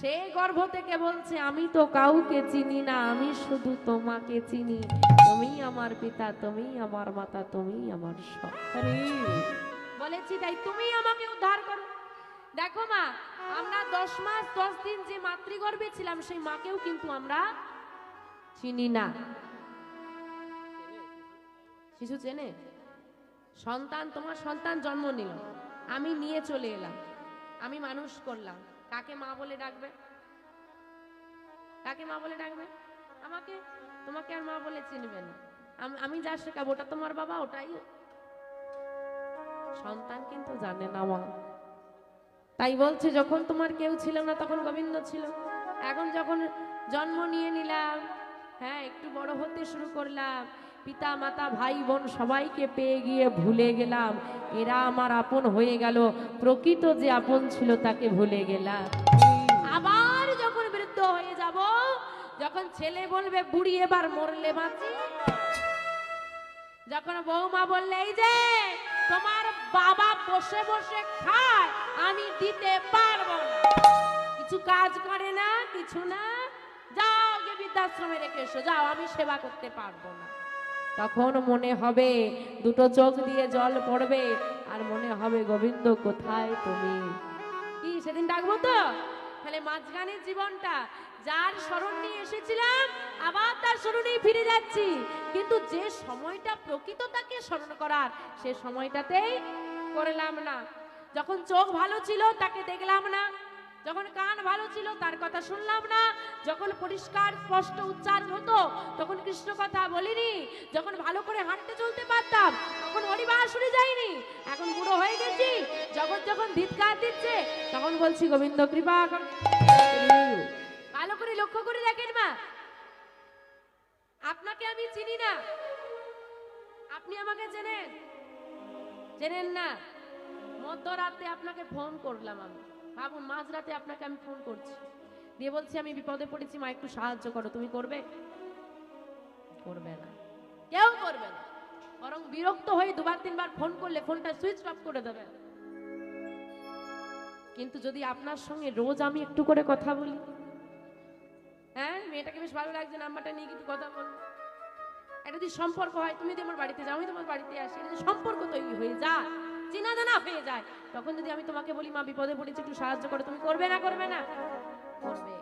সে গর্ভ থেকে বলছে আমি তো কাউকে চিনি না আমি শুধু তোমাকে চিনি। তুমি আমার পিতা তুমি আমার মাতা তুমি আমার সব। বলেছি তাই তুমি আমাকে উদ্ধার করো। দেখো মা আমরা দশ মাস দশ দিন যে মাতৃগর্ভে ছিলাম সেই মাকেও কিন্তু আমরা চিনি না। শিশু চেনে? সন্তান তোমার সন্তান জন্ম নিল। আমি নিয়ে চলে এলাম। আমি মানুষ করলাম। কাকে মা বলে ডাকবে? কাকে মা বলে ডাকবে? আমাকে? তোমাকে আর মা বলে চিনবে না। আম- যা শেখাবো, ওটা তোমার বাবা, ওটাই। সন্তান কিন্তু জানে না মা। তাই বলছে, যখন তোমার কেউ ছিল না, তখন গোবিন্দ ছিল। এখন যখন জন্ম নিয়ে নিলাম হ্যাঁ একটু বড় হতে শুরু করলাম পিতা মাতা ভাই বোন সবাইকে পেয়ে গিয়ে ভুলে গেলাম। এরা আমার আপন হয়ে গেল। প্রকৃত যে আপন ছিল তাকে ভুলে গেলাম। আবার যখন বৃদ্ধ হয়ে যাব, যখন ছেলে বলবে, বুড়ি, এবার মরলে বাঁচি যখন বৌমা বললে, এই যে, তোমার বাবা বসে বসে খায়, আমি দিতে পারব কিছু কাজ করে না, কিছু না। যাও গিয়ে বৃদ্ধাশ্রমে রেখে এসো। যাও, আমি সেবা করতে পারব না। তখন মনে হবে দুটো চোখ দিয়ে জল পড়বে, আর মনে হবে গোবিন্দ, কোথায় তুমি? কি, সেদিন ডাকবো তো? তাহলে মাঝখানের জীবনটা, যার স্মরণ নিয়ে এসেছিলাম, আবার তার স্মরণেই ফিরে যাচ্ছি। কিন্তু যে সময়টা প্রকৃত তাকে স্মরণ করার, সে সময়টাতেই করলাম না। যখন চোখ ভালো ছিল, তাকে দেখলাম না। যখন কান ভালো ছিল, তার কথা শুনলাম না। যখন পরিষ্কার, স্পষ্ট উচ্চারণ হতো, তখন কৃষ্ণ কথা বলিনি। যখন ভালো করে হাঁটতে চলতে পারতাম, তখন হরিবার শুনে যায়নি এখন বুড়ো হয়ে গেছি, যখন যখন ধিৎকার দিচ্ছে, তখন বলছি, গোবিন্দ কৃপা। ভালো করে লক্ষ্য করে দেখেন মা। আপনাকে আমি চিনি না। আপনি আমাকে চেনেন? চেনেন না। মধ্যরাতে আপনাকে ফোন করলাম আমি। ভাবুন মাঝরাতে আপনাকে আমি ফোন করছি। দিয়ে বলছি, আমি বিপদে পড়েছি, মা, একটু সাহায্য করো। তুমি করবে? করবে না। কেউ করবে না। বরং বিরক্ত হয়ে দুবার, তিনবার ফোন করলে ফোনটা সুইচ অফ করে দেবে। কিন্তু যদি আপনার সঙ্গে রোজ আমি একটু করে কথা বলি হ্যাঁ মেয়েটাকে বেশ ভালো লাগছে, নাম্বারটা নিয়ে একটু কথা বল একটা যদি সম্পর্ক হয়, তুমি যদি আমার বাড়িতে যাও, আমি তোমার বাড়িতে আসি। এটা যদি সম্পর্ক তৈরি হয়ে যায় চেনা জানা হয়ে যায়। তখন যদি আমি তোমাকে বলি, মা, বিপদে পড়েছি, একটু সাহায্য করো। তুমি করবে না করবে না? করবে।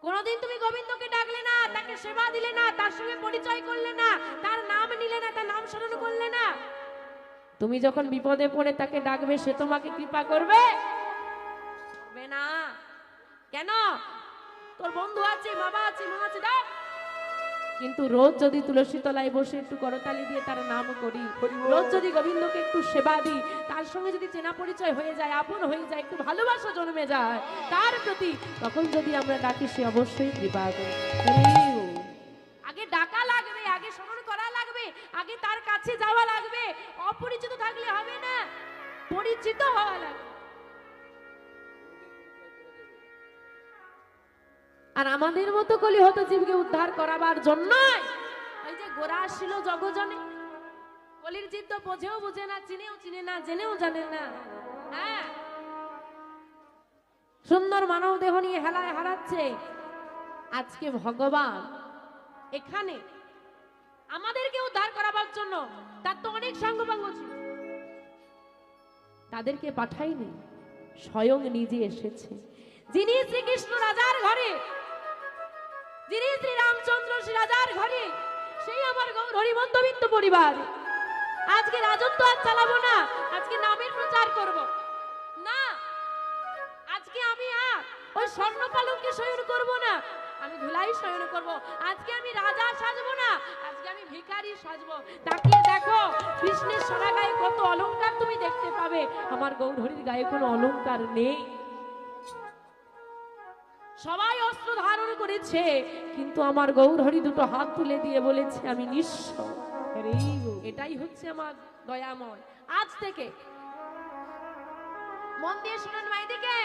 কোনোদিন তুমি গোবিন্দকে ডাকলে না, তাকে সেবা দিলে না, তার সঙ্গে পরিচয় করলে না, তার নাম নিলে না, তার নাম স্মরণ করলে না। তুমি যখন বিপদে পড়ে তাকে ডাকবে, সে তোমাকে কৃপা করবে? করবে না। কেন? তোর বন্ধু আছে, বাবা আছে, মা আছে ডাক কিন্তু রোজ যদি তুলসী তলায় বসে একটু করতালি দিয়ে তার নাম করি রোজ যদি গোবিন্দকে একটু সেবা দিই তার সঙ্গে যদি চেনা পরিচয় হয়ে যায় আপন হয়ে যায় একটু ভালোবাসা জন্মে যায় তার প্রতি তখন যদি আমরা ডাকি সে অবশ্যই কৃপা করে। আগে ডাকা লাগবে আগে স্মরণ করা লাগবে আগে তার কাছে যাওয়া লাগবে। অপরিচিত থাকলে হবে না পরিচিত হওয়া লাগবে। আর আমাদের মতো কলি হতো জীবকে উদ্ধার করাবার জন্যই ওই যে গোরা আসছিল জগজনে। কলির জীব তো বোঝেও বুঝে না, চিনেও চিনে না, জেনেও জানে না। হ্যাঁ। সুন্দর মানব দেহ নিয়ে হেলায় হারাচ্ছে। আজকে ভগবান এখানে আমাদেরকে উদ্ধার করাবার জন্য, তার তো অনেক সাঙ্গপাঙ্গ ছিল। তাদেরকে পাঠাইনি স্বয়ং নিজে এসেছে। যিনি শ্রীকৃষ্ণ রাজার ঘরে যিনি শ্রী রামচন্দ্র শ্রী রাজার ঘরে, সেই আমার গৌর হরিমন্তবিত্ত পরিবার। আজকে রাজত্ব আর চালাবো না, আজকে নামের প্রচার করব। না, আজকে আমি আর ওই স্বর্ণ পালঙ্কে শয়ন করব না, আমি ধুলাই শয়ন করব। আজকে আমি রাজা সাজবো না, আজকে আমি ভিখারি সাজবো। তাকিয়ে দেখো, কৃষ্ণের সোনা গায়ে কত অলংকার তুমি দেখতে পাবে। আমার গৌরহরির গায়ে কোনো অলংকার নেই। সবাই অস্ত্র ধারণ করেছে কিন্তু আমার গৌরহরি দুটো হাত তুলে দিয়ে বলেছে আমি নিঃস্ব। এটাই হচ্ছে আমার দয়াময়। আজ থেকে মন দিয়ে শুনুন মাইদিকে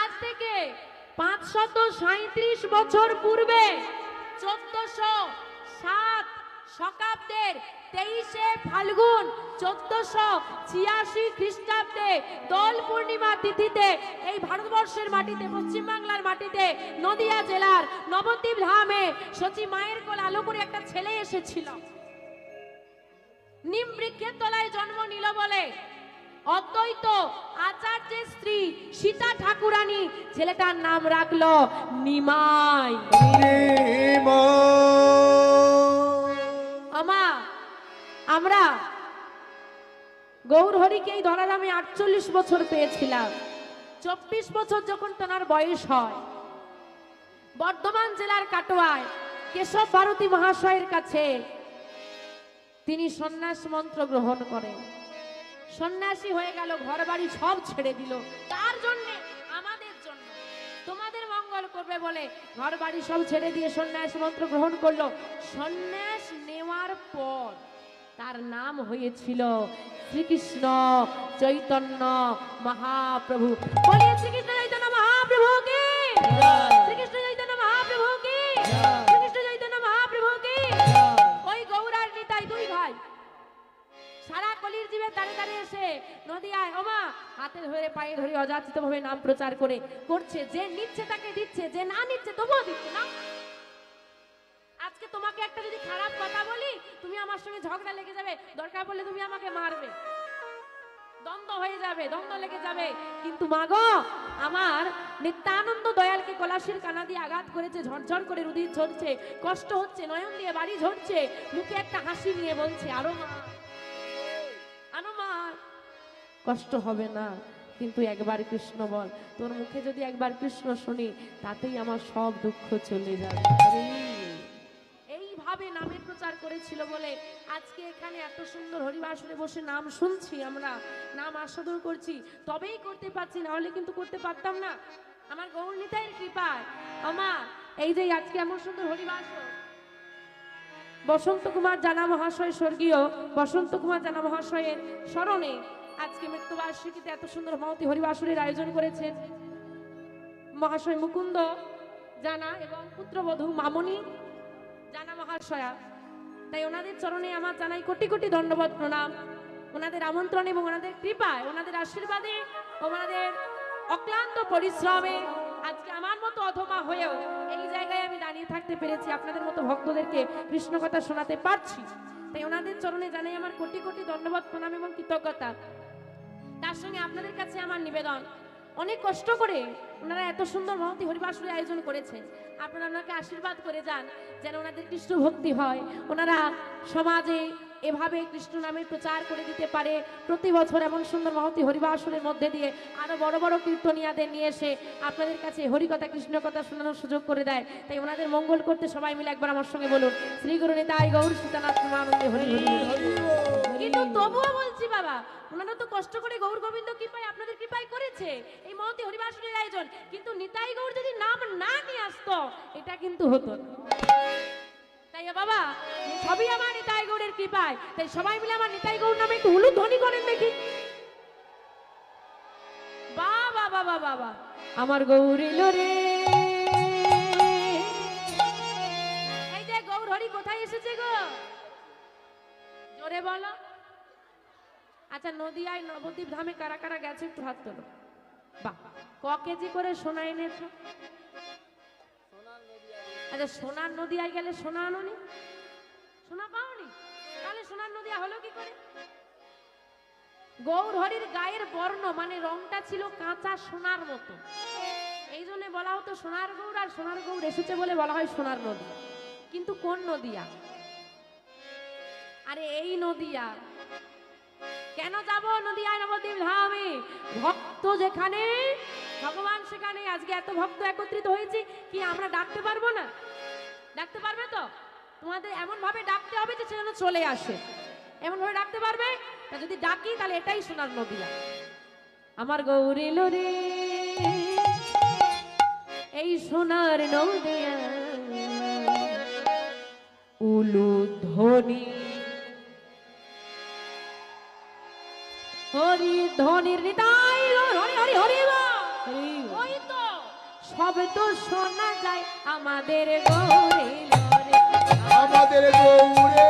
আজ থেকে পাঁচশত সাঁত্রিশ বছর পূর্বে চোদ্দশো সাত শকাব্দের তেইশে ফাল্গুন চোদ্দশো ছিয়াশি খ্রিস্টাব্দে দোল পূর্ণিমা তিথিতে, এই ভারতবর্ষের মাটিতে, পশ্চিমবাংলার মাটিতে, নদিয়া জেলার নবদ্বীপ ধামে সচি মায়ের কোল আলো করে একটা ছেলে এসেছিল। নিম বৃক্ষের তলায় জন্ম নিল বলে অদ্বৈত আচার্যের স্ত্রী সীতা ঠাকুরানী ছেলেটার নাম রাখল নিমাই। আমা, আমরা গৌর হরিকে এই ধরাধামে আটচল্লিশ বছর পেয়েছিলাম। চব্বিশ বছর যখন তেনার বয়স হয়, বর্ধমান জেলার কাটোয়ায় কেশব ভারতী মহাশয়ের কাছে তিনি সন্ন্যাস মন্ত্র গ্রহণ করেন। সন্ন্যাসী হয়ে গেল ঘর বাড়ি সব ছেড়ে দিল। করবে বলে ঘর বাড়ি সব ছেড়ে দিয়ে সন্ন্যাস মন্ত্র গ্রহণ করল। সন্ন্যাস নেওয়ার পর তার নাম হয়েছিল শ্রীকৃষ্ণ চৈতন্য মহাপ্রভু। বলিয়ে শ্রীকৃষ্ণ চৈতন্য মহাপ্রভু কি সারা কলির জীবে দাঁড়ে দাঁড়িয়ে এসে নদিয়ায়, ওমা! হাতে ধরে, পায়ে ধরে অযাচিত ভাবে নাম প্রচার করে করছে, যে নিচ্ছে তাকে দিচ্ছে, যে না নিচ্ছে তবুও দিচ্ছে না। আজকে তোমাকে একটা যদি খারাপ কথা বলি, তুমি আমার সঙ্গে ঝগড়া লেগে যাবে। দরকার পড়লে তুমি আমাকে মারবে। দ্বন্দ্ব হয়ে যাবে, দ্বন্দ্ব লেগে যাবে। কিন্তু মাগো আমার নিত্যানন্দ দয়ালকে কলাশির কানা দিয়ে আঘাত করেছে, ঝরঝর করে রুদির ঝরছে, কষ্ট হচ্ছে, নয়ন দিয়ে বাড়ি ঝরছে, মুখে একটা হাসি নিয়ে বলছে, আরও মা কষ্ট হবে না। কিন্তু একবার কৃষ্ণ বল, তোর মুখে যদি একবার কৃষ্ণ শুনি, তাতেই আমার সব দুঃখ চলে যাবে। এইভাবে নামের প্রচার করেছিল বলে আজকে এখানে এত সুন্দর হরিবাসনে বসে নাম শুনছি আমরা, নাম আস্বাদন করছি। তবেই করতে পারছি না হলে কিন্তু করতে পারতাম না। আমার গৌর গৌরনীতায়ের কৃপায়। আমার এই যে আজকে এমন সুন্দর হরিবাসর বসন্ত কুমার জানা মহাশয় স্বর্গীয়, বসন্ত কুমার জানা মহাশয়ের স্মরণে আজকে মৃত্যুবার্ষিকীতে এত সুন্দর মহতি হরিবাসরের আয়োজন করেছেন মহাশয় মুকুন্দ জানা এবং পুত্রবধূ মামনি জানা মহাশয়া। তাই ওনাদের চরণে আমার জানাই কোটি কোটি দণ্ডবত প্রণাম। ওনাদের আমন্ত্রণ এবং ওনাদের কৃপায়, ওনাদের আশীর্বাদে ওনাদের অক্লান্ত পরিশ্রমে আজকে আমার মতো অধমা হয়েও এই জায়গায় আমি দাঁড়িয়ে থাকতে পেরেছি। আপনাদের মতো ভক্তদেরকে কৃষ্ণ কথা শোনাতে পারছি। তাই ওনাদের চরণে জানাই আমার কোটি কোটি দণ্ডবত প্রণাম এবং কৃতজ্ঞতা। তার সঙ্গে আপনাদের কাছে আমার নিবেদন। অনেক কষ্ট করে ওনারা এত সুন্দর মহতি হরিবাসরের আয়োজন করেছেন আপনারা ওনাকে আশীর্বাদ করে যান, যেন ওনাদের কৃষ্ণ ভক্তি হয়। ওনারা সমাজে এভাবে কৃষ্ণ নামে প্রচার করে দিতে পারে। প্রতি বছর এমন সুন্দর মহতি হরিবাসরের মধ্যে দিয়ে আরও বড় বড় কীর্তনিয়াদের নিয়ে এসে আপনাদের কাছে হরিকথা কৃষ্ণ কথা শোনানোর সুযোগ করে দেয়। তাই ওনাদের মঙ্গল করতে সবাই মিলে একবার আমার সঙ্গে বলুন। শ্রী গুরু নিতাই গৌর সীতানাথ আনন্দে হরি হরি। কিন্তু তবুও বলছি বাবা ওনারা তো কষ্ট করে গৌর গোবিন্দ কৃপায় আপনাদের কৃপায় করেছে। এই মহতি হরিবাসনের আয়োজন। কিন্তু নিতাই গৌর যদি নাম না নিয়ে আসতো এটা কিন্তু হতো তাই বাবা সবই আমার নিতাই গৌরের কৃপায়। তাই সবাই মিলে আমার নিতাই গৌর নামে একটু হলুদ ধ্বনি করেন দেখি। বাবা বাবা বাবা আমার গৌর এলো রে। এই যে গৌর হরি কোথায় এসেছে গো? জোরে বলো। আচ্ছা নদিয়ায় নবদ্বীপ ধামে কারা কারা গেছে একটু হাত তোলো। বাহ, ক কেজি করে সোনা এনেছো? আচ্ছা সোনার নদিয়ায় গেলে সোনা আনোনি? সোনা পাওনি? তাহলে সোনার নদিয়া হলো কি করে? গৌর হরির গায়ের বর্ণ মানে রংটা ছিল কাঁচা সোনার মতো। এই জন্য বলা হতো সোনার গৌর, আর সোনার গৌর এসেছে বলে বলা হয় সোনার নদী কিন্তু কোন নদিয়া? আরে, এই নদিয়া। কেন যাব নদিয়ায় নবদ্বীপ ধামে ভক্ত যেখানে, ভগবান সেখানে। আজকে এত ভক্ত একত্রিত হয়েছে, কি আমরা ডাকতে পারব না? ডাকতে পারবে তো? তোমাদের এমন ভাবে ডাকতে হবে যে সে যেন চলে আসে। এমন ভাবে ডাকতে পারবে? তা যদি ডাকি, তাহলে এটাই সোনার নদিয়া। আমার গৌরী রে এই সোনার নদিয়া, উলু ধ্বনি হরি ধনির নিতাই হরি হরি হরি ওই তো। শব্দ শোনা যায় আমাদের গৌরে আমাদের গৌরে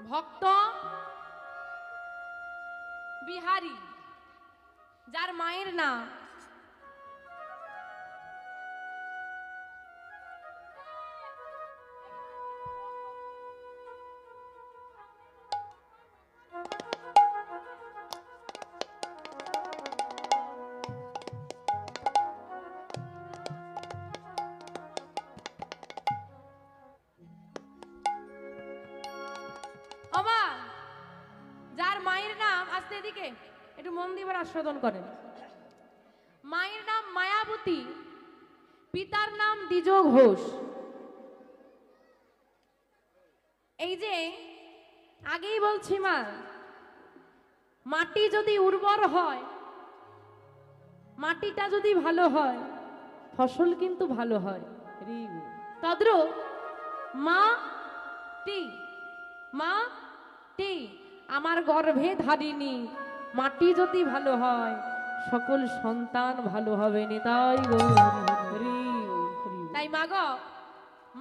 ভক্ত বিহারী যার মায়ের নাম আসতে এদিকে, একটু মন দিবার আস্বাদন করেন। মায়ের নাম মায়াবতী, পিতার নাম দ্বিজ ঘোষ। এই যে, আগেই বলছি মা, মাটি যদি উর্বর হয়, মাটিটা যদি ভালো হয়, ফসল কিন্তু ভালো হয়। তদ্র মা টি মা টি। আমার গর্ভে ধারিনি, মাটি যদি ভালো হয়, সকল সন্তান ভালো হবে নিতাই তাই মাগ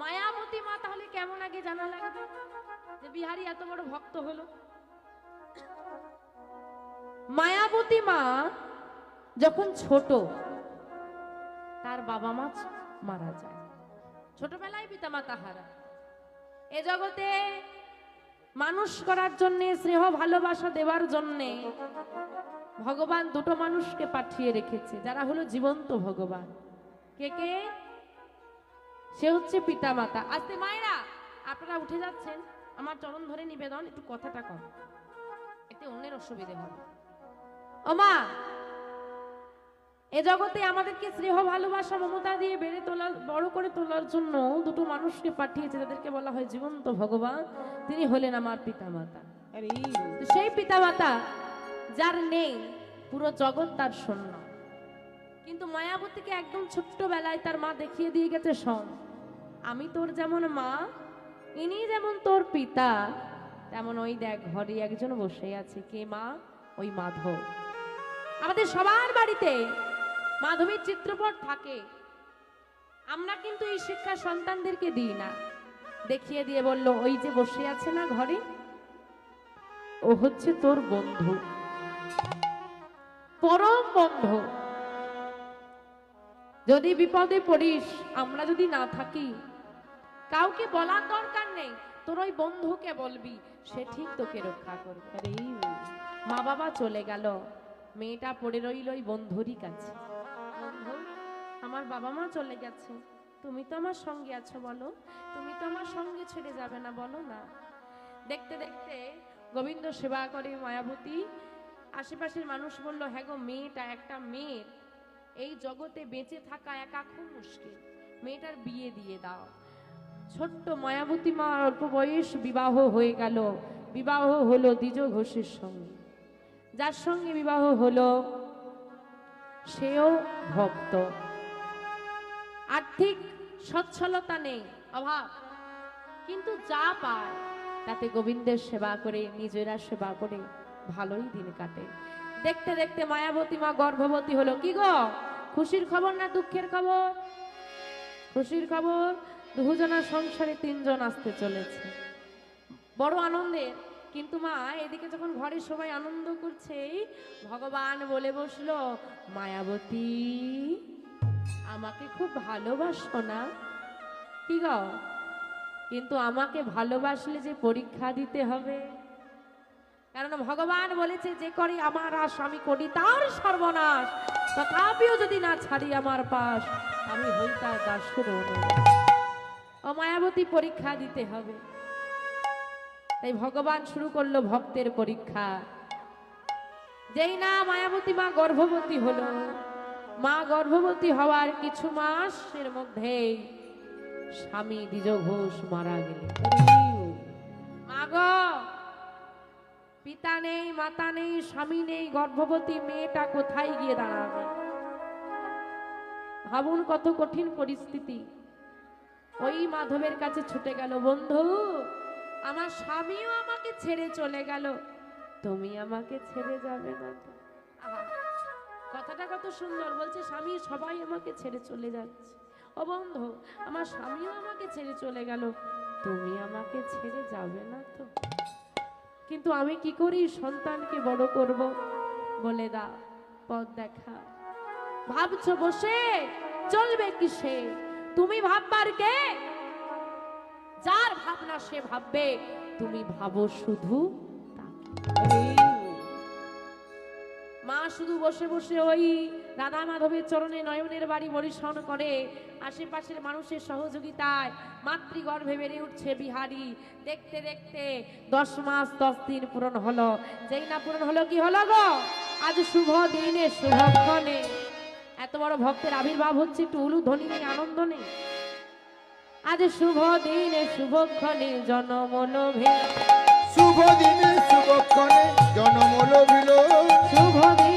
মায়াবতী মা তাহলে কেমন আগে জানা লাগবে যে বিহারি এত বড় ভক্ত হলো? মায়াবতী মা যখন ছোট, তার বাবা মা মারা যায়। ছোটবেলায় পিতা মাতা হারা। এ জগতে মানুষ করার জন্যে, স্নেহ, ভালোবাসা দেওয়ার জন্যে ভগবান দুটো মানুষকে পাঠিয়ে রেখেছে। যারা হলো জীবন্ত ভগবান। কে কে? সে হচ্ছে পিতা মাতা আজকে মায়েরা, আপনারা উঠে যাচ্ছেন। আমার চরণ ধরে নিবেদন, একটু কথাটা কম এতে অন্যের অসুবিধে হবে ও মা এ জগতে আমাদেরকে স্নেহ ভালোবাসা মমতা দিয়ে বেড়ে তোলার বড় করে তোলার জন্য দুটো মানুষকে পাঠিয়েছে তাদেরকে বলা হয় জীবন্ত ভগবান। তিনি হলেন আমার পিতা মাতা সেই পিতামাতা যার নেই পুরো জগৎ তার শূন্য। কিন্তু মায়াবতীকে একদম ছোট্টবেলায় তার মা দেখিয়ে দিয়ে গেছে শোন আমি তোর যেমন মা ইনি যেমন তোর পিতা তেমন ওই দেখ ঘরে একজন বসে আছে। কে মা? ওই মাধব। আমাদের সবার বাড়িতে মাধবীর চিত্রপট থাকে। আমরা কিন্তু এই শিক্ষা সন্তানদেরকে দিই না। দেখিয়ে দিয়ে বলল, ওই যে বসে আছে না ঘরে? ও হচ্ছে তোর বন্ধু। পরম বন্ধু। যদি বিপদে পড়িস, আমরা যদি না থাকি, কাউকে বলার দরকার নেই। তোর ওই বন্ধুকে বলবি, সে ঠিক তোকে রক্ষা করবে। মা বাবা চলে গেল। মেয়েটা পড়ে রইল ওই বন্ধুরই কাছে। বাবা মা চলে গেছে। তুমি তো আমার সঙ্গে আছো বলো। তুমি তো আমার সঙ্গে ছেড়ে যাবে না বলো না। দেখতে দেখতে গোবিন্দ সেবা করে মায়াবতী। আশেপাশের মানুষ বলল হ্যাঁ গো, মেয়েটা একটা মেয়ের এই জগতে বেঁচে থাকা একা খুব মুশকিল। মেয়েটার বিয়ে দিয়ে দাও। ছোট্ট মায়াবতী মা অল্প বয়স বিবাহ হয়ে গেল। বিবাহ হলো দ্বিজ ঘোষের সঙ্গে। যার সঙ্গে বিবাহ হলো সেও ভক্ত। আর্থিক সচ্ছলতা নেই, অভাব। কিন্তু যা পায়, তাতে গোবিন্দের সেবা করে, নিজেরা সেবা করে ভালোই দিন কাটে। দেখতে দেখতে মায়াবতী মা গর্ভবতী হলো। কি গো? খুশির খবর না দুঃখের খবর? খুশির খবর, দুজনা সংসারে তিনজন আসতে চলেছে। বড় আনন্দের। কিন্তু মা, এদিকে যখন ঘরের সবাই আনন্দ করছে ভগবান বলে বসল, মায়াবতী আমাকে খুব ভালোবাসো না। কি গো? কিন্তু আমাকে ভালোবাসলে যে পরীক্ষা দিতে হবে। কারণ ভগবান বলেছে, যে করি আমার আশ আমি করি তার সর্বনাশ। তথাপিও যদি না ছাড়ি আমার পাশ, আমি হই তার দাসুর ও মায়াবতী, পরীক্ষা দিতে হবে। তাই ভগবান শুরু করল ভক্তের পরীক্ষা। যেই না মায়াবতী মা গর্ভবতী হলো মা গর্ভবতী হওয়ার কিছু মাসের মধ্যেই স্বামী দ্বিজ ঘোষ মারা গেলেন। মা পিতা নেই, মাতা নেই, স্বামী নেই, গর্ভবতী মেয়েটা কোথায় গিয়ে দাঁড়াবে? ভাবুন কত কঠিন পরিস্থিতি। ওই মাধবের কাছে ছুটে গেল, বন্ধু, আমার স্বামীও আমাকে ছেড়ে চলে গেল। তুমি আমাকে ছেড়ে যাবে না কথাটা কত সুন্দর। বলছে, স্বামী, সবাই আমাকে ছেড়ে চলে যাচ্ছে। ও বন্ধু, আমার স্বামীও আমাকে ছেড়ে চলে গেল। তুমি আমাকে ছেড়ে যাবে না তো? কিন্তু আমি কি করি? সন্তানকে বড় করব। বলে দা, পথ দেখা। ভাবছ বসে? চলবে কিসে? তুমি ভাববার কে? যার ভাবনা সে ভাববে, তুমি ভাবো শুধু তাকে। মা শুধু বসে বসে ওই রাধা মাধবের চরণে নয়নের বাড়ি পরিশ্রম করে। আশেপাশের মানুষের সহযোগিতায় মাতৃগর্ভে বেড়ে উঠছে বিহারি। দেখতে দেখতে দশ মাস, দশ দিন পূরণ হলো। যেই না পূরণ হলো কি হলো গো? আজ শুভ দিনে, শুভক্ষণে। এত বড় ভক্তের আবির্ভাব হচ্ছে একটু উলুধ্বনি নেই আনন্দ নেই আজ শুভ দিনে, শুভক্ষণে জনম লোভে। শুভ দিনে শুভক্ষণে জনমল বিলো শুভ দিনে